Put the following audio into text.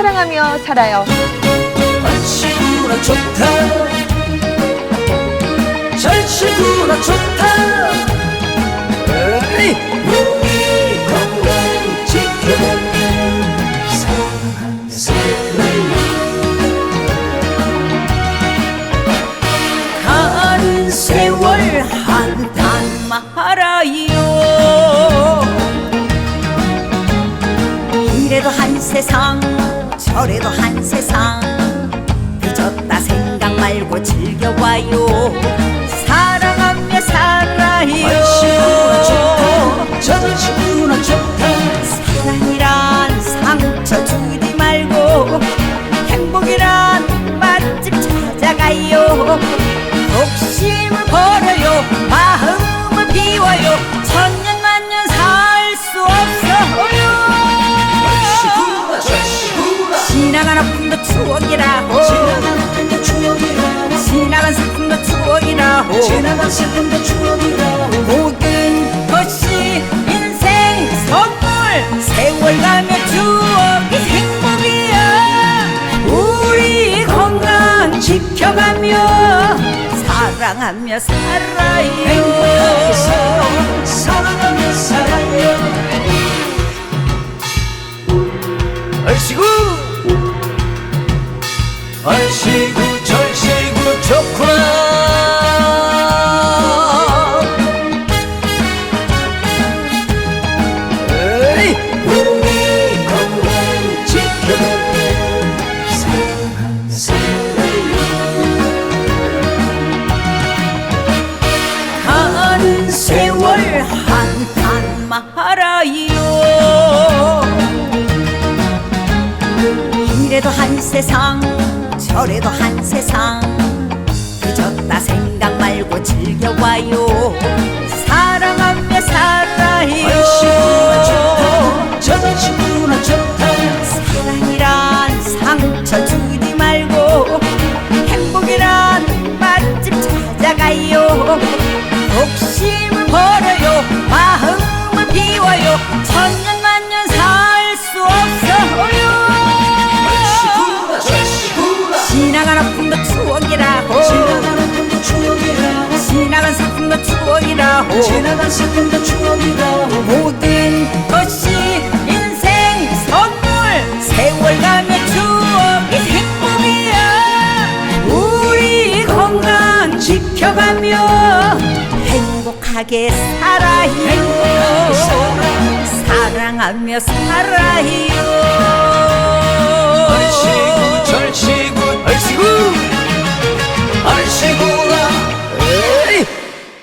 사랑하며 살아요. 좋다 절친구나 좋다 에이! 세상 저래도 한 세상. 늦었다 생각 말고 즐겨봐요 지나간 아픔도 추억이라고 지나간 추억이라. 지나간 슬픔도 추억이라고 지나간 슬픔도 추억이라. 모든 것이 인생 선물. 세월 가며 추억이 행복이야. 우리 건강 지켜가며 사랑하며 살아요. 사랑, 사랑하며 얼씨구 절씨구 좋구나 에이! 우리 건강 살아요 가는 세월 한탄 말아요 이래도 한 세상 저래도 한 세상. 늦었다 생각 말고 즐겨봐요. 사랑하며 살아요. 저친구나 좋다 사랑이란 상처 주지 말고 행복이란 맛집 찾아가요 추억이라고 지나간 슬픔도 추억이라 모든 것이 인생 선물. 세월 가며 추억이 행복이야. 우리 건강 지켜가며 행복하게 살아요. 사랑하며 살아요